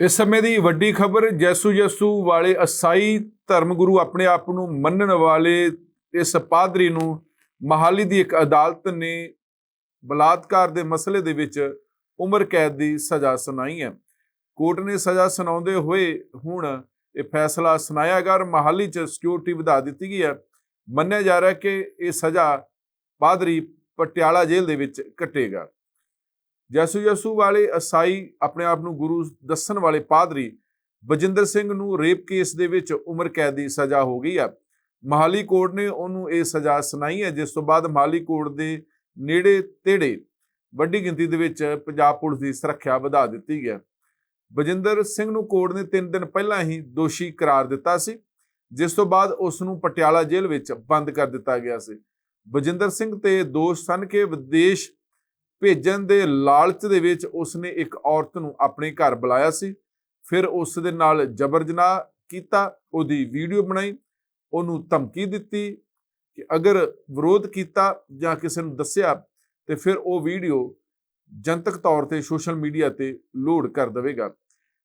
ਇਸ ਸਮੇਂ ਦੀ ਵੱਡੀ ਖਬਰ ਜੈਸੂ ਜੈਸੂ ਵਾਲੇ ਅਸਾਈ ਧਰਮਗੁਰੂ ਆਪਣੇ ਆਪ ਨੂੰ ਮੰਨਣ ਵਾਲੇ ਇਸ ਪਾਦਰੀ ਨੂੰ ਮਹਾਲੀ ਦੀ ਇੱਕ ਅਦਾਲਤ ਨੇ ਬਲਾਤਕਾਰ ਦੇ ਮਸਲੇ ਦੇ ਵਿੱਚ ਉਮਰ ਕੈਦ ਦੀ ਸਜ਼ਾ ਸੁਣਾਈ ਹੈ। ਕੋਰਟ ਨੇ ਸਜ਼ਾ ਸੁਣਾਉਂਦੇ ਹੋਏ ਹੁਣ ਇਹ ਫੈਸਲਾ ਸੁਣਾਇਆ ਗਿਆ ਔਰ ਮਹਾਲੀ 'ਚ ਸਿਕਿਉਰਿਟੀ ਵਧਾ ਦਿੱਤੀ ਗਈ ਹੈ। ਮੰਨਿਆ ਜਾ ਰਿਹਾ ਕਿ ਇਹ ਸਜ਼ਾ ਪਾਦਰੀ ਪਟਿਆਲਾ ਜੇਲ੍ਹ ਦੇ ਵਿੱਚ ਕੱਟੇਗਾ। ਜੈਸੂ ਯਸੂ ਵਾਲੇ ਅਸਾਈ ਆਪਣੇ ਆਪ ਨੂੰ ਗੁਰੂ ਦੱਸਣ ਵਾਲੇ ਪਾਦਰੀ ਬਜਿੰਦਰ ਸਿੰਘ ਨੂੰ ਰੇਪ ਕੇਸ ਦੇ ਵਿੱਚ ਉਮਰ ਕੈਦ ਦੀ ਸਜ਼ਾ ਹੋ ਗਈ ਹੈ ਮਹਾਲੀ ਕੋਰਟ ਨੇ ਉਹਨੂੰ ਇਹ ਸਜ਼ਾ ਸੁਣਾਈ ਹੈ, ਜਿਸ ਤੋਂ ਬਾਅਦ ਮਹਾਲੀ ਕੋਰਟ ਦੇ ਨੇੜੇ ਤੇੜੇ ਵੱਡੀ ਗਿਣਤੀ ਦੇ ਵਿੱਚ ਪੰਜਾਬ ਪੁਲਿਸ ਦੀ ਸੁਰੱਖਿਆ ਵਧਾ ਦਿੱਤੀ ਗਈ ਹੈ ਬਜਿੰਦਰ ਸਿੰਘ ਨੂੰ ਕੋਰਟ ਨੇ 3 ਦਿਨ ਪਹਿਲਾਂ ਹੀ ਦੋਸ਼ੀ ਕਰਾਰ ਦਿੱਤਾ ਸੀ, ਜਿਸ ਤੋਂ ਬਾਅਦ ਉਸ ਨੂੰ ਪਟਿਆਲਾ ਜੇਲ੍ਹ ਵਿੱਚ ਬੰਦ ਕਰ ਦਿੱਤਾ ਗਿਆ ਸੀ। ਬਜਿੰਦਰ ਸਿੰਘ ਤੇ ਦੋਸ਼ ਸਨ ਕਿ ਵਿਦੇਸ਼ ਭੇਜਣ ਦੇ ਲਾਲਚ ਦੇ ਵਿੱਚ ਉਸਨੇ ਇੱਕ ਔਰਤ ਨੂੰ ਆਪਣੇ ਘਰ ਬੁਲਾਇਆ ਸੀ। ਫਿਰ ਉਸ ਦੇ ਨਾਲ ਜਬਰ ਜਨਾਹ ਕੀਤਾ, ਉਹਦੀ ਵੀਡੀਓ ਬਣਾਈ, ਉਹਨੂੰ ਧਮਕੀ ਦਿੱਤੀ ਕਿ ਅਗਰ ਵਿਰੋਧ ਕੀਤਾ ਜਾਂ ਕਿਸੇ ਨੂੰ ਦੱਸਿਆ, ਤੇ ਫਿਰ ਉਹ ਵੀਡੀਓ ਜਨਤਕ ਤੌਰ ਤੇ ਸੋਸ਼ਲ ਮੀਡੀਆ ਤੇ ਲੋਡ ਕਰ ਦੇਵੇਗਾ।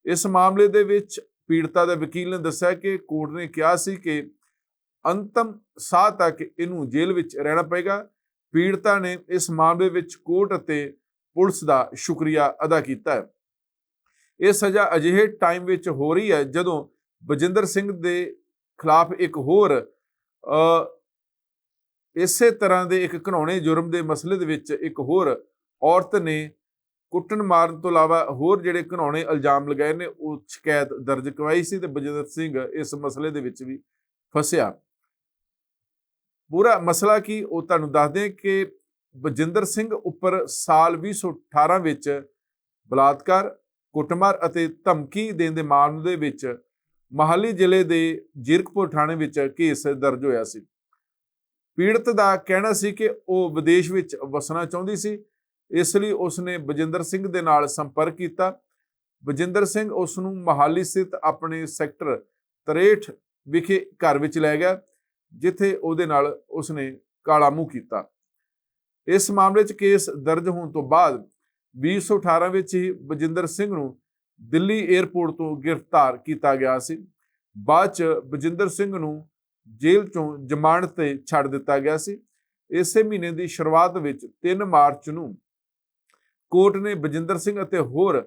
ਇਸ ਮਾਮਲੇ ਦੇ ਵਿੱਚ ਪੀੜਤਾ ਦੇ ਵਕੀਲ ਨੇ ਦੱਸਿਆ ਕਿ ਕੋਰਟ ਨੇ ਕਿਹਾ ਸੀ ਕਿ ਅੰਤਮ ਸਾਹ ਤੱਕ ਇਹਨੂੰ ਜੇਲ੍ਹ ਵਿੱਚ ਰਹਿਣਾ ਪਏਗਾ। ਪੀੜਤਾ ਨੇ ਇਸ ਮਾਮਲੇ ਵਿੱਚ ਕੋਰਟ ਅਤੇ ਪੁਲਿਸ ਦਾ ਸ਼ੁਕਰੀਆ ਅਦਾ ਕੀਤਾ ਹੈ। ਇਹ ਸਜ਼ਾ ਅਜਿਹੇ ਟਾਈਮ ਵਿੱਚ ਹੋ ਰਹੀ ਹੈ ਜਦੋਂ ਬਜਿੰਦਰ ਸਿੰਘ ਦੇ ਖਿਲਾਫ ਇੱਕ ਹੋਰ ਅ, ਇਸੇ ਤਰ੍ਹਾਂ ਦੇ ਇੱਕ ਘਿਨੌਣੇ ਜੁਰਮ ਦੇ ਮਸਲੇ ਦੇ ਵਿੱਚ ਇੱਕ ਹੋਰ ਔਰਤ ਨੇ ਕੁੱਟਣ ਮਾਰਨ ਤੋਂ ਇਲਾਵਾ ਹੋਰ ਜਿਹੜੇ ਘਿਨੌਣੇ ਇਲਜ਼ਾਮ ਲਗਾਏ ਨੇ ਉਹ ਸ਼ਿਕਾਇਤ ਦਰਜ ਕਰਵਾਈ ਸੀ ਤੇ ਬਜਿੰਦਰ ਸਿੰਘ ਇਸ ਮਸਲੇ ਦੇ ਵਿੱਚ ਵੀ ਫਸਿਆ। ਪੂਰਾ ਮਸਲਾ ਕੀ, ਉਹ ਤੁਹਾਨੂੰ ਦੱਸਦੇ ਕਿ ਬਜਿੰਦਰ ਸਿੰਘ ਉੱਪਰ ਸਾਲ 2018 ਵਿੱਚ ਬਲਾਤਕਾਰ, ਕੁੱਟਮਾਰ ਅਤੇ ਧਮਕੀ ਦੇਣ ਦੇ ਮਾਮਲੇ ਵਿੱਚ ਮਹਾਲੀ ਜ਼ਿਲ੍ਹੇ ਦੇ ਜੀਰਕਪੁਰ ਥਾਣੇ ਵਿੱਚ ਕੇਸ ਦਰਜ ਹੋਇਆ ਸੀ। ਪੀੜਤ ਦਾ ਕਹਿਣਾ ਸੀ ਕਿ ਉਹ ਵਿਦੇਸ਼ ਵਿੱਚ ਵਸਣਾ ਚਾਹੁੰਦੀ ਸੀ, ਇਸ ਲਈ ਉਸਨੇ ਬਜਿੰਦਰ ਸਿੰਘ ਦੇ ਨਾਲ ਸੰਪਰਕ ਕੀਤਾ। ਬਜਿੰਦਰ ਸਿੰਘ ਉਸ ਨੂੰ ਮਹਾਲੀ ਸਥਿਤ ਆਪਣੇ ਸੈਕਟਰ 63 ਵਿਖੇ ਘਰ ਵਿੱਚ ਲੈ ਗਿਆ। ਜਿੱਥੇ ਉਹਦੇ ਨਾਲ ਉਸਨੇ ਕਾਲਾ ਮੂੰਹ ਕੀਤਾ। ਇਸ ਮਾਮਲੇ 'ਚ ਕੇਸ ਦਰਜ ਹੋਣ ਤੋਂ ਬਾਅਦ 2018 ਵਿੱਚ ਹੀ ਬਜਿੰਦਰ ਸਿੰਘ ਨੂੰ ਦਿੱਲੀ 에ਅਰਪੋਰਟ ਤੋਂ ਗ੍ਰਿਫਤਾਰ ਕੀਤਾ ਗਿਆ ਸੀ। ਬਾਅਦ 'ਚ ਬਜਿੰਦਰ ਸਿੰਘ ਨੂੰ ਜੇਲ੍ਹ 'ਚੋਂ ਜ਼ਮਾਨਤ ਤੇ ਛੱਡ ਦਿੱਤਾ ਗਿਆ ਸੀ। ਇਸੇ ਮਹੀਨੇ ਦੀ ਸ਼ੁਰੂਆਤ ਵਿੱਚ 3 ਮਾਰਚ ਨੂੰ ਕੋਰਟ ਨੇ ਬਜਿੰਦਰ ਸਿੰਘ ਅਤੇ ਹੋਰ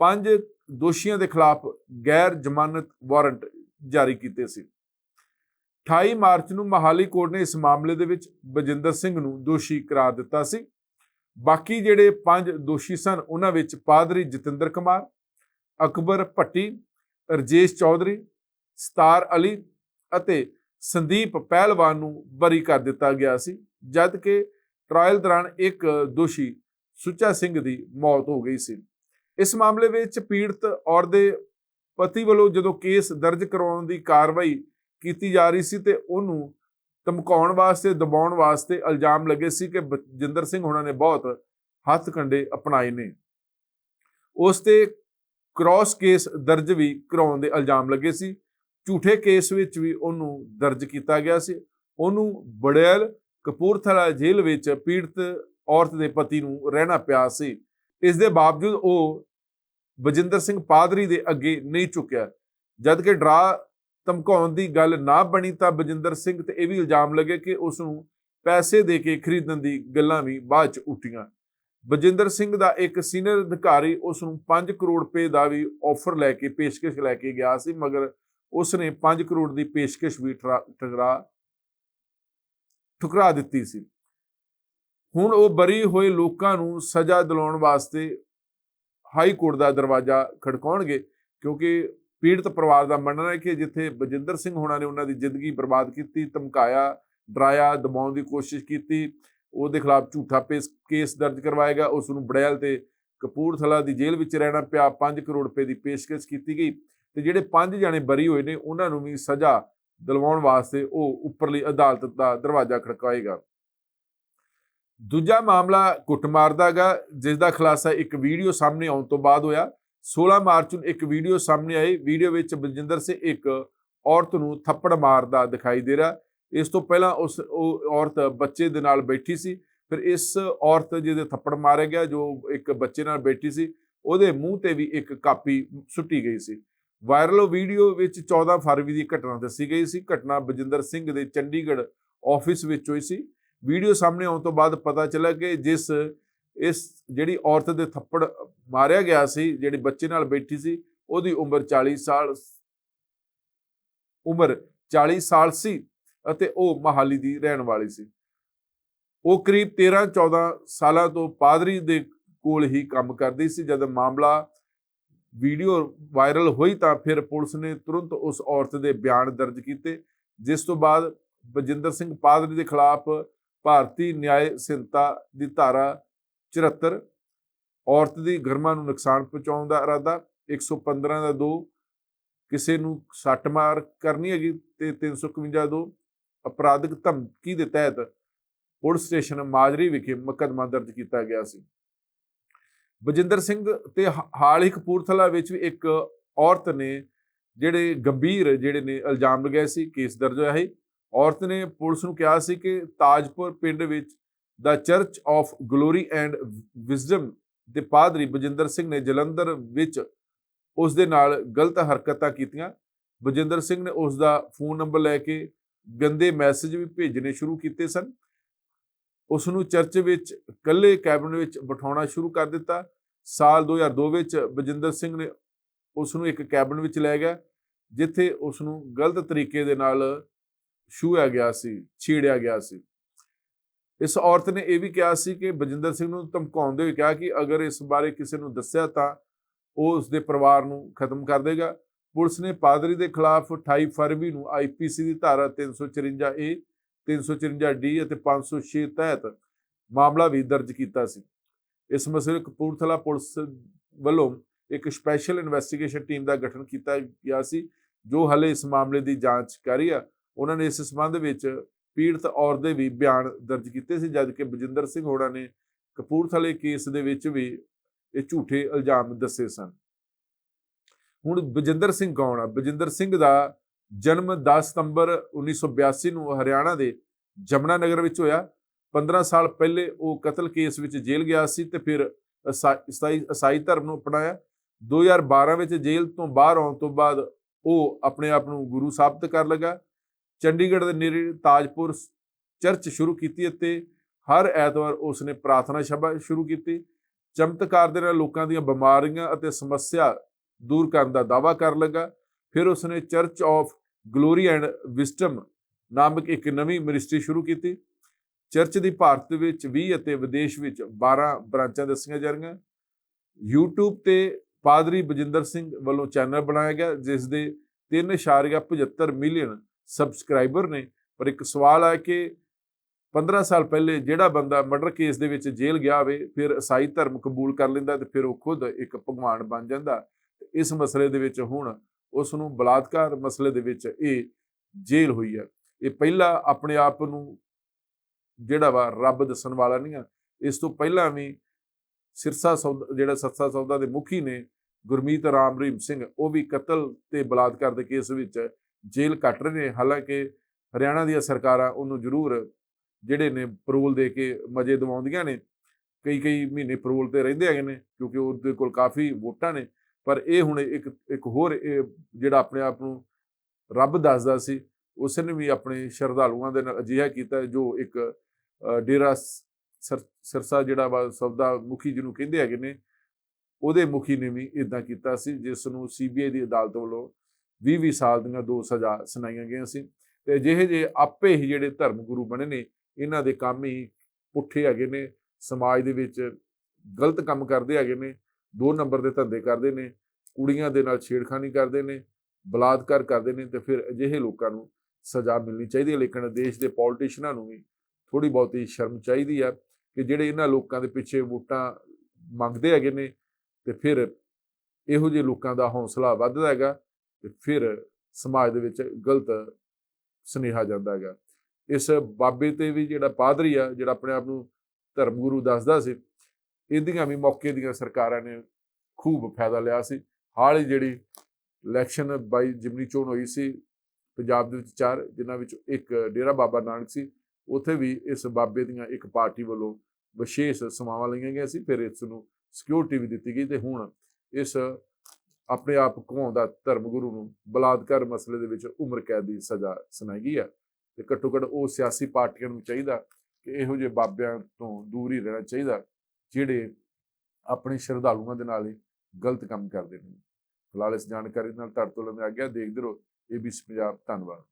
ਪੰਜ ਦੋਸ਼ੀਆਂ ਦੇ ਖਿਲਾਫ ਗੈਰ ਜ਼ਮਾਨਤ ਵਾਰੰਟ ਜਾਰੀ ਕੀਤੇ ਸੀ। 28 ਮਾਰਚ ਨੂੰ ਮਹਾਲੀ ਕੋਰਟ ਨੇ ਇਸ ਮਾਮਲੇ ਦੇ ਵਿੱਚ ਬਜਿੰਦਰ ਸਿੰਘ ਨੂੰ ਦੋਸ਼ੀ ਕਰਾਰ ਦਿੱਤਾ ਸੀ। ਬਾਕੀ ਜਿਹੜੇ ਪੰਜ ਦੋਸ਼ੀ ਸਨ, ਉਹਨਾਂ ਵਿੱਚ ਪਾਦਰੀ ਜਤਿੰਦਰ ਕੁਮਾਰ, ਅਕਬਰ ਭੱਟੀ, ਰਜੇਸ਼ ਚੌਧਰੀ, ਸਤਾਰ ਅਲੀ ਅਤੇ ਸੰਦੀਪ ਪਹਿਲਵਾਨ ਨੂੰ ਬਰੀ ਕਰ ਦਿੱਤਾ ਗਿਆ ਸੀ, ਜਦ ਕਿ ਟ੍ਰਾਇਲ ਦੌਰਾਨ ਇੱਕ ਦੋਸ਼ੀ ਸੁੱਚਾ ਸਿੰਘ ਦੀ ਮੌਤ ਹੋ ਗਈ ਸੀ। ਇਸ ਮਾਮਲੇ ਵਿੱਚ ਪੀੜਤ ਔਰ ਦੇ ਪਤੀ ਵੱਲੋਂ ਜਦੋਂ ਕੇਸ ਦਰਜ ਕਰਾਉਣ ਦੀ ਕਾਰਵਾਈ ਕੀਤੀ ਜਾ ਰਹੀ ਸੀ ਤੇ ਉਹਨੂੰ ਧਮਕਾਉਣ ਵਾਸਤੇ, ਦਬਾਉਣ ਵਾਸਤੇ ਇਲਜ਼ਾਮ ਲੱਗੇ ਸੀ ਕਿ ਬਜਿੰਦਰ ਸਿੰਘ ਹੋਣਾ ਨੇ ਬਹੁਤ ਹੱਥ ਕੰਡੇ ਅਪਣਾਏ ਨੇ। ਉਸ ਤੇ ਕ੍ਰਾਸ ਕੇਸ ਦਰਜ ਵੀ ਕਰਾਉਣ ਦੇ ਇਲਜ਼ਾਮ ਲੱਗੇ ਸੀ। ਝੂਠੇ ਕੇਸ ਵਿੱਚ ਵੀ ਉਹਨੂੰ ਦਰਜ ਕੀਤਾ ਗਿਆ ਸੀ। ਉਹਨੂੰ ਬੜੈਲ ਕਪੂਰਥਲਾ ਜੇਲ੍ਹ ਵਿੱਚ ਪੀੜਤ ਔਰਤ ਦੇ ਪਤੀ ਨੂੰ ਰਹਿਣਾ ਪਿਆ ਸੀ। ਇਸ ਦੇ ਬਾਵਜੂਦ ਉਹ ਬਜਿੰਦਰ ਸਿੰਘ ਪਾਦਰੀ ਦੇ ਅੱਗੇ ਨਹੀਂ ਝੁਕਿਆ। ਜਦ ਕਿ ਡਰਾ ਧਮਕਾਉਣ ਦੀ ਗੱਲ ਨਾ ਬਣੀ ਤਾਂ ਬਜਿੰਦਰ ਸਿੰਘ ਤੇ ਇਹ ਵੀ ਇਲਜ਼ਾਮ ਲੱਗੇ ਕਿ ਉਸ ਨੂੰ ਪੈਸੇ ਦੇ ਕੇ ਖਰੀਦਣ ਦੀ ਗੱਲਾਂ ਵੀ ਬਾਅਦ ਚ ਉੱਠੀਆਂ। ਬਜਿੰਦਰ ਸਿੰਘ ਦਾ ਇੱਕ ਸੀਨੀਅਰ ਅਧਿਕਾਰੀ ਉਸ ਨੂੰ 5 ਕਰੋੜ ਰੁਪਏ ਦਾ ਵੀ ਆਫਰ ਲੈ ਕੇ, ਪੇਸ਼ਕਸ਼ ਲੈ ਕੇ ਗਿਆ ਸੀ, ਮਗਰ ਉਸ ਨੇ 5 ਕਰੋੜ ਦੀ ਪੇਸ਼ਕਸ਼ ਵੀ ਠਰਾ- ਠੁਕਰਾ ਠੁਕਰਾ ਦਿੱਤੀ ਸੀ। ਹੁਣ ਉਹ ਬਰੀ ਹੋਏ ਲੋਕਾਂ ਨੂੰ ਸਜ਼ਾ ਦਿਲਾਉਣ ਵਾਸਤੇ ਹਾਈ ਕੋਰਟ ਦਾ ਦਰਵਾਜ਼ਾ ਖੜਕਾਉਣਗੇ, ਕਿਉਂਕਿ ਪੀੜਤ ਪਰਿਵਾਰ ਦਾ ਮੰਨਣਾ ਹੈ ਕਿ ਜਿੱਥੇ ਬਜਿੰਦਰ ਸਿੰਘ ਹੋਣਾ ਨੇ ਉਹਨਾਂ ਦੀ ਜ਼ਿੰਦਗੀ ਬਰਬਾਦ ਕੀਤੀ, ਧਮਕਾਇਆ, ਡਰਾਇਆ, ਦਬਾਉਣ ਦੀ ਕੋਸ਼ਿਸ਼ ਕੀਤੀ, ਉਹਦੇ ਖਿਲਾਫ ਝੂਠਾ ਪੇਸ, ਕੇਸ ਦਰਜ ਕਰਵਾਏਗਾ ਉਸ ਨੂੰ ਬੜੈਲ ਤੇ ਕਪੂਰਥਲਾ ਦੀ ਜੇਲ੍ਹ ਵਿੱਚ ਰਹਿਣਾ ਪਿਆ 5 ਕਰੋੜ ਰੁਪਏ ਦੀ ਪੇਸ਼ਕਸ਼ ਕੀਤੀ ਗਈ ਤੇ ਜਿਹੜੇ ਪੰਜ ਜਣੇ ਬਰੀ ਹੋਏ ਨੇ, ਉਹਨਾਂ ਨੂੰ ਵੀ ਸਜ਼ਾ ਦਿਲਵਾਉਣ ਵਾਸਤੇ ਉਹ ਉੱਪਰਲੀ ਅਦਾਲਤ ਦਾ ਦਰਵਾਜ਼ਾ ਖੜਕਾਏਗਾ। ਦੂਜਾ ਮਾਮਲਾ ਕੁੱਟਮਾਰ ਦਾ ਗਾ ਜਿਸ ਦਾ ਖੁਲਾਸਾ ਇੱਕ ਵੀਡੀਓ ਸਾਹਮਣੇ ਆਉਣ ਤੋਂ ਬਾਅਦ ਹੋਇਆ। 16 ਮਾਰਚ ਨੂੰ ਇੱਕ ਵੀਡੀਓ ਸਾਹਮਣੇ ਆਈ। ਵੀਡੀਓ ਵਿੱਚ ਬਲਜਿੰਦਰ ਸਿੰਘ ਇੱਕ ਔਰਤ ਨੂੰ ਥੱਪੜ ਮਾਰਦਾ ਦਿਖਾਈ ਦੇ ਰਿਹਾ। ਇਸ ਤੋਂ ਪਹਿਲਾਂ ਉਸ ਉਹ ਔਰਤ ਬੱਚੇ ਦੇ ਨਾਲ ਬੈਠੀ ਸੀ। ਫਿਰ ਇਸ ਔਰਤ ਜਿਹਦੇ ਥੱਪੜ ਮਾਰਿਆ ਗਿਆ, ਜੋ ਇੱਕ ਬੱਚੇ ਨਾਲ ਬੈਠੀ ਸੀ, ਉਹਦੇ ਮੂੰਹ ਤੇ ਵੀ ਇੱਕ ਕਾਪੀ ਸੁੱਟੀ ਗਈ ਸੀ। ਵਾਇਰਲ ਵੀਡੀਓ ਵਿੱਚ 14 ਫਰਵਰੀ ਦੀ ਘਟਨਾ ਦੱਸੀ ਗਈ ਸੀ। ਘਟਨਾ ਬਜਿੰਦਰ ਸਿੰਘ ਦੇ ਚੰਡੀਗੜ੍ਹ ਆਫਿਸ ਵਿੱਚ ਹੋਈ ਸੀ। ਵੀਡੀਓ ਸਾਹਮਣੇ ਆਉਣ ਤੋਂ ਬਾਅਦ ਪਤਾ ਚੱਲਿਆ ਕਿ ਜਿਸ ਇਸ ਜਿਹੜੀ ਔਰਤ ਦੇ ਥੱਪੜ ਮਾਰਿਆ ਗਿਆ ਸੀ, ਜਿਹੜੀ ਬੱਚੇ ਨਾਲ ਬੈਠੀ ਸੀ, ਉਹਦੀ ਉਮਰ 40 ਸਾਲ ਉਮਰ 40 ਸਾਲ ਸੀ ਅਤੇ ਉਹ ਮਹਾਲੀ ਦੀ ਰਹਿਣ ਵਾਲੀ ਸੀ। ਉਹ ਕਰੀਬ 13 14 ਸਾਲਾਂ ਤੋਂ ਪਾਦਰੀ ਦੇ ਕੋਲ ਹੀ ਕੰਮ ਕਰਦੀ ਸੀ। ਜਦ ਮਾਮਲਾ ਵੀਡੀਓ ਵਾਇਰਲ ਹੋਈ ਤਾਂ ਫਿਰ ਪੁਲਿਸ ਨੇ ਤੁਰੰਤ ਉਸ ਔਰਤ ਦੇ ਬਿਆਨ ਦਰਜ ਕੀਤੇ, ਜਿਸ ਤੋਂ ਬਾਅਦ ਬਜਿੰਦਰ ਸਿੰਘ ਪਾਦਰੀ ਦੇ ਖਿਲਾਫ ਭਾਰਤੀ ਨਿਆਇ ਸੰਹਿਤਾ ਦੀ ਧਾਰਾ 74 ਔਰਤ ਦੀ ਗਰਮਾ ਨੂੰ ਨੁਕਸਾਨ ਪਹੁੰਚਾਉਣ ਦਾ ਇਰਾਦਾ 115 ਦਾ 2 ਕਿਸੇ ਨੂੰ ਸੱਟ ਮਾਰ ਕਰਨੀ ਹੈਗੀ ਤੇ 351 ਦੋ, ਅਪਰਾਧਿਕ ਧਮਕੀ ਦੇ ਤਹਿਤ ਪੁਲਿਸ ਸਟੇਸ਼ਨ ਮਾਜਰੀ ਵਿਖੇ ਮੁਕੱਦਮਾ ਦਰਜ ਕੀਤਾ ਗਿਆ ਸੀ। ਬਜਿੰਦਰ ਸਿੰਘ ਤੇ ਹਾਲ ਹੀ ਕਪੂਰਥਲਾ ਵਿੱਚ ਵੀ ਇੱਕ ਔਰਤ ਨੇ ਜਿਹੜੇ ਗੰਭੀਰ ਜਿਹੜੇ ਨੇ ਇਲਜ਼ਾਮ ਲਗਾਏ ਸੀ, ਕੇਸ ਦਰਜ ਹੋਇਆ ਹੈ ਔਰਤ ਨੇ ਪੁਲਿਸ ਨੂੰ ਕਿਹਾ ਸੀ ਕਿ ਤਾਜਪੁਰ ਪਿੰਡ ਵਿੱਚ ਦਾ church of glory and wisdom ਦੇ ਪਾਦਰੀ ਬਜਿੰਦਰ ਸਿੰਘ ਨੇ ਜਲੰਧਰ ਵਿੱਚ ਉਸ ਦੇ ਨਾਲ ਗਲਤ ਹਰਕਤਾਂ ਕੀਤੀਆਂ। ਬਜਿੰਦਰ ਸਿੰਘ ਨੇ ਉਸ ਦਾ ਫੋਨ ਨੰਬਰ ਲੈ ਕੇ ਗੰਦੇ ਮੈਸੇਜ ਵੀ ਭੇਜਣੇ ਸ਼ੁਰੂ ਕੀਤੇ ਸਨ। ਉਸ ਨੂੰ ਚਰਚ ਵਿੱਚ ਇਕੱਲੇ ਕੈਬਨਿਟ ਵਿੱਚ ਬਿਠਾਉਣਾ ਸ਼ੁਰੂ ਕਰ ਦਿੱਤਾ। ਸਾਲ 2002 ਵਿੱਚ ਬਜਿੰਦਰ ਸਿੰਘ ਨੇ ਉਸ ਨੂੰ ਇੱਕ ਕੈਬਨ ਵਿੱਚ ਲੈ ਗਿਆ, ਜਿੱਥੇ ਉਸ ਨੂੰ ਗਲਤ ਤਰੀਕੇ ਦੇ ਨਾਲ ਛੂਹਿਆ ਗਿਆ ਸੀ, ਛੇੜਿਆ ਗਿਆ ਸੀ। ਇਸ ਔਰਤ ਨੇ ਇਹ ਵੀ ਕਿਹਾ ਸੀ ਕਿ ਬਜਿੰਦਰ ਸਿੰਘ ਨੂੰ ਧਮਕਾਉਂਦੇ ਹੋਏ ਕਿਹਾ ਕਿ ਅਗਰ ਇਸ ਬਾਰੇ ਕਿਸੇ ਨੂੰ ਦੱਸਿਆ ਤਾਂ ਉਹ ਉਸ ਦੇ ਪਰਿਵਾਰ ਨੂੰ ਖਤਮ ਕਰ ਦੇਗਾ। ਪੁਲਿਸ ਨੇ ਪਾਦਰੀ ਦੇ ਖਿਲਾਫ 28 ਫਰਵਰੀ ਨੂੰ ਆਈਪੀਸੀ ਦੀ ਧਾਰਾ 354 ਏ 354 ਡੀ ਅਤੇ 506 ਤਹਿਤ ਮਾਮਲਾ ਵੀ ਦਰਜ ਕੀਤਾ ਸੀ। ਇਸ ਮਸਲੇ ਕਪੂਰਥਲਾ ਪੁਲਿਸ ਵੱਲੋਂ ਇੱਕ ਸਪੈਸ਼ਲ ਇਨਵੈਸਟੀਗੇਸ਼ਨ ਟੀਮ ਦਾ ਗਠਨ ਕੀਤਾ ਗਿਆ ਸੀ, ਜੋ ਹਲੇ ਇਸ ਮਾਮਲੇ ਦੀ ਜਾਂਚ ਕਰ ਰਹੀ ਆ। ਉਹਨਾਂ ਨੇ ਇਸ ਸੰਬੰਧ ਵਿੱਚ ਪੀੜਤ ਔਰਤ ਦੇ ਵੀ ਬਿਆਨ ਦਰਜ ਕੀਤੇ ਸੀ ਜਦਕਿ ਬਜਿੰਦਰ ਸਿੰਘ ਹੋਣਾ ਨੇ ਕਪੂਰਥਲੇ ਕੇਸ ਦੇ ਵਿੱਚ ਵੀ ਇਹ ਝੂਠੇ ਇਲਜ਼ਾਮ ਦੱਸੇ ਸਨ। ਹੁਣ ਬਜਿੰਦਰ ਸਿੰਘ ਕੌਣ ਆ? ਬਜਿੰਦਰ ਸਿੰਘ ਦਾ ਜਨਮ 10 ਸਤੰਬਰ 1982 ਨੂੰ ਹਰਿਆਣਾ ਦੇ ਜਮਨਾ ਨਗਰ ਵਿੱਚ ਹੋਇਆ। 15 ਸਾਲ ਪਹਿਲੇ ਉਹ ਕਤਲ ਕੇਸ ਵਿੱਚ ਜੇਲ੍ਹ ਗਿਆ ਸੀ ਤੇ ਫਿਰ ਇਸਾ- ਇਸਾਈ ਇਸਾਈ ਧਰਮ ਨੂੰ ਅਪਣਾਇਆ। 2012 ਵਿੱਚ ਜੇਲ੍ਹ ਤੋਂ ਬਾਹਰ ਆਉਣ ਤੋਂ ਬਾਅਦ ਉਹ ਆਪਣੇ ਆਪ ਨੂੰ ਗੁਰੂ ਸਾਬਤ ਕਰ ਲਗਾ। ਚੰਡੀਗੜ੍ਹ ਦੇ ਨੇੜੇ ਤਾਜਪੁਰ ਚਰਚ ਸ਼ੁਰੂ ਕੀਤੀ ਅਤੇ ਹਰ ਐਤਵਾਰ ਉਸ ਨੇ ਪ੍ਰਾਰਥਨਾ ਸਭਾ ਸ਼ੁਰੂ ਕੀਤੀ। ਚਮਤਕਾਰ ਦੇ ਨਾਲ ਲੋਕਾਂ ਦੀਆਂ ਬਿਮਾਰੀਆਂ ਅਤੇ ਸਮੱਸਿਆ ਦੂਰ ਕਰਨ ਦਾ ਦਾਅਵਾ ਕਰਨ ਲੱਗਾ। ਫਿਰ ਉਸਨੇ church of glory and wisdom ਨਾਮਕ ਇੱਕ ਨਵੀਂ ਮਿਨਿਸਟਰੀ ਸ਼ੁਰੂ ਕੀਤੀ। ਚਰਚ ਦੀ ਭਾਰਤ ਵਿੱਚ 20 ਅਤੇ ਵਿਦੇਸ਼ ਵਿੱਚ 12 ਬ੍ਰਾਂਚਾਂ ਦੱਸੀਆਂ ਜਾ ਰਹੀਆਂ। YouTube ਤੇ ਪਾਦਰੀ ਬਜਿੰਦਰ ਸਿੰਘ ਵੱਲੋਂ ਚੈਨਲ ਬਣਾਇਆ ਗਿਆ, ਜਿਸ ਦੇ 3.75 ਮਿਲੀਅਨ ਸਬਸਕ੍ਰਾਈਬਰ ਨੇ, ਪਰ ਇੱਕ ਸਵਾਲ ਹੈ ਕਿ 15 ਸਾਲ ਪਹਿਲੇ ਜਿਹੜਾ ਬੰਦਾ ਮਰਡਰ ਕੇਸ ਦੇ ਵਿੱਚ ਜੇਲ੍ਹ ਗਿਆ ਹੋਵੇ, ਫਿਰ ਈਸਾਈ ਧਰਮ ਕਬੂਲ ਕਰ ਲੈਂਦਾ ਤੇ ਫਿਰ ਉਹ ਖੁਦ ਇੱਕ ਭਗਵਾਨ ਬਣ ਜਾਂਦਾ। ਇਸ ਮਸਲੇ ਦੇ ਵਿੱਚ ਹੁਣ ਉਸ ਨੂੰ ਬਲਾਤਕਾਰ ਮਸਲੇ ਦੇ ਵਿੱਚ ਇਹ ਜੇਲ੍ਹ ਹੋਈ ਹੈ ਇਹ ਪਹਿਲਾ ਆਪਣੇ ਆਪ ਨੂੰ ਜਿਹੜਾ ਵਾ ਰੱਬ ਦੱਸਣ ਵਾਲਾ ਨਹੀਂ ਆ। ਇਸ ਤੋਂ ਪਹਿਲਾਂ ਵੀ ਸਿਰਸਾ ਸੌਦਾ, ਜਿਹੜਾ ਸੱਸਾ ਸੌਦਾ ਦੇ ਮੁਖੀ ਨੇ ਗੁਰਮੀਤ ਰਾਮ ਰਹੀਮ ਸਿੰਘ, ਉਹ ਵੀ ਕਤਲ ਤੇ ਬਲਾਤਕਾਰ ਦੇ ਕੇਸ ਵਿੱਚ ਜੇਲ੍ਹ ਕੱਟ ਰਹੇ ਨੇ, ਹਾਲਾਂਕਿ ਹਰਿਆਣਾ ਦੀਆਂ ਸਰਕਾਰਾਂ ਉਹਨੂੰ ਜ਼ਰੂਰ ਜਿਹੜੇ ਨੇ ਪਰੋਲ ਦੇ ਕੇ ਮਜੇ ਦਿਵਾਉਂਦੀਆਂ ਨੇ, ਕਈ ਕਈ ਮਹੀਨੇ ਪਰੋਲ ਤੇ ਰਹਿੰਦੇ ਹੈਗੇ ਨੇ, ਕਿਉਂਕਿ ਉਹਦੇ ਕੋਲ ਕਾਫੀ ਵੋਟਾਂ ਨੇ, ਪਰ ਇਹ ਹੁਣ ਇੱਕ ਇੱਕ ਹੋਰ ਜਿਹੜਾ ਆਪਣੇ ਆਪ ਨੂੰ ਰੱਬ ਦੱਸਦਾ ਸੀ ਉਸ ਨੇ ਵੀ ਆਪਣੇ ਸ਼ਰਧਾਲੂਆਂ ਦੇ ਨਾਲ ਅਜਿਹਾ ਕੀਤਾ ਜੋ ਇੱਕ ਡੇਰਾ ਸ- ਸਰ- ਸਿਰਸਾ ਜਿਹੜਾ ਵਾ ਸੌਦਾ ਮੁਖੀ ਜਿਹਨੂੰ ਕਹਿੰਦੇ ਹੈਗੇ ਨੇ, ਉਹਦੇ ਮੁਖੀ ਨੇ ਵੀ ਇਦਾਂ ਕੀਤਾ ਸੀ ਜਿਸ ਨੂੰ ਸੀਬੀਆਈ ਦੀ ਅਦਾਲਤ ਵੱਲੋਂ 20-20 ਸਾਲ ਦੀਆਂ ਦੋ ਸਜ਼ਾ ਸੁਣਾਈਆਂ ਗਈਆਂ ਸੀ। ਤੇ ਜਿਹੇ ਜੇ ਆਪੇ ਹੀ ਜਿਹੜੇ ਧਰਮ ਗੁਰੂ ਬਣੇ ਨੇ, ਇਹਨਾਂ ਦੇ ਕੰਮ ਹੀ ਪੁੱਠੇ ਹੈਗੇ ਨੇ, ਸਮਾਜ ਦੇ ਵਿੱਚ ਗਲਤ ਕੰਮ ਕਰਦੇ ਹੈਗੇ ਨੇ, ਦੋ ਨੰਬਰ ਦੇ ਧੰਦੇ ਕਰਦੇ ਨੇ, ਕੁੜੀਆਂ ਦੇ ਨਾਲ ਛੇੜਖਾਨੀ ਕਰਦੇ ਨੇ, ਬਲਾਤਕਾਰ ਕਰਦੇ ਨੇ ਤੇ ਫਿਰ ਅਜਿਹੇ ਲੋਕਾਂ ਨੂੰ ਸਜ਼ਾ ਮਿਲਣੀ ਚਾਹੀਦੀ ਹੈ। ਲੇਕਿਨ ਦੇਸ਼ ਦੇ ਪੋਲੀਟੀਸ਼ੀਅਨਾਂ ਨੂੰ ਵੀ ਥੋੜੀ ਬਹੁਤੀ ਸ਼ਰਮ ਚਾਹੀਦੀ ਹੈ ਕਿ ਜਿਹੜੇ ਇਹਨਾਂ ਲੋਕਾਂ ਦੇ ਪਿੱਛੇ ਵੋਟਾਂ ਮੰਗਦੇ ਹੈਗੇ ਨੇ ਤੇ ਫਿਰ ਇਹੋ ਜਿਹੇ ਲੋਕਾਂ ਦਾ ਹੌਸਲਾ ਵੱਧਦਾ ਹੈਗਾ। ਤੇ ਫਿਰ ਸਮਾਜ ਦੇ ਵਿੱਚ ਗਲਤ ਸੁਨੇਹਾ ਜਾਂਦਾ ਹੈਗਾ। ਇਸ ਬਾਬੇ ਤੇ ਵੀ ਜਿਹੜਾ ਪਾਦਰੀ ਆ, ਜਿਹੜਾ ਆਪਣੇ ਆਪ ਨੂੰ ਧਰਮ ਗੁਰੂ ਦੱਸਦਾ ਸੀ, ਇਹਦੀਆਂ ਵੀ ਮੌਕੇ ਦੀਆਂ ਸਰਕਾਰਾਂ ਨੇ ਖੂਬ ਫਾਇਦਾ ਲਿਆ ਸੀ। ਹਾਲ ਹੀ ਜਿਹੜੀ ਇਲੈਕਸ਼ਨ ਬਾਈ ਜਿਮਨੀ ਚੋਣ ਹੋਈ ਸੀ, ਪੰਜਾਬ ਦੇ ਵਿੱਚ ਚਾਰ, ਜਿਨ੍ਹਾਂ ਵਿੱਚ ਇੱਕ ਡੇਰਾ ਬਾਬਾ ਨਾਨਕ ਸੀ, ਉੱਥੇ ਵੀ ਇਸ ਬਾਬੇ ਦੀਆਂ ਇੱਕ ਪਾਰਟੀ ਵੱਲੋਂ ਵਿਸ਼ੇਸ਼ ਸਮਾਵਾਂ ਲਈਆਂ ਗਈਆਂ ਸੀ, ਫਿਰ ਇਸ ਨੂੰ ਸਿਕਿਉਰਿਟੀ ਵੀ ਦਿੱਤੀ ਗਈ ਤੇ ਹੁਣ ਇਸ ਆਪਣੇ ਆਪ ਘੁਮਾਉਂਦਾ ਧਰਮ ਗੁਰੂ ਨੂੰ, ਬਲਾਤਕਾਰ ਮਸਲੇ ਦੇ ਵਿੱਚ ਉਮਰ ਕੈਦ ਦੀ ਸਜ਼ਾ ਸੁਣਾਈ ਗਈ ਹੈ ਤੇ ਘੱਟੋ ਘੱਟ ਉਹ ਸਿਆਸੀ ਪਾਰਟੀਆਂ ਨੂੰ ਚਾਹੀਦਾ ਕਿ ਇਹੋ ਜਿਹੇ ਬਾਬਿਆਂ ਤੋਂ ਦੂਰ ਹੀ ਰਹਿਣਾ ਚਾਹੀਦਾ, ਜਿਹੜੇ ਆਪਣੇ ਸ਼ਰਧਾਲੂਆਂ ਦੇ ਨਾਲ ਹੀ ਗਲਤ ਕੰਮ ਕਰਦੇ ਨੇ। ਫਿਲਹਾਲ ਇਸ ਜਾਣਕਾਰੀ ਨਾਲ ਤੁਹਾਡੇ ਤੋਂ ਲੈਂਦੇ ਆ ਗਿਆ। ਦੇਖਦੇ ਰਹੋ ਏਬੀਸੀ ਪੰਜਾਬ। ਧੰਨਵਾਦ।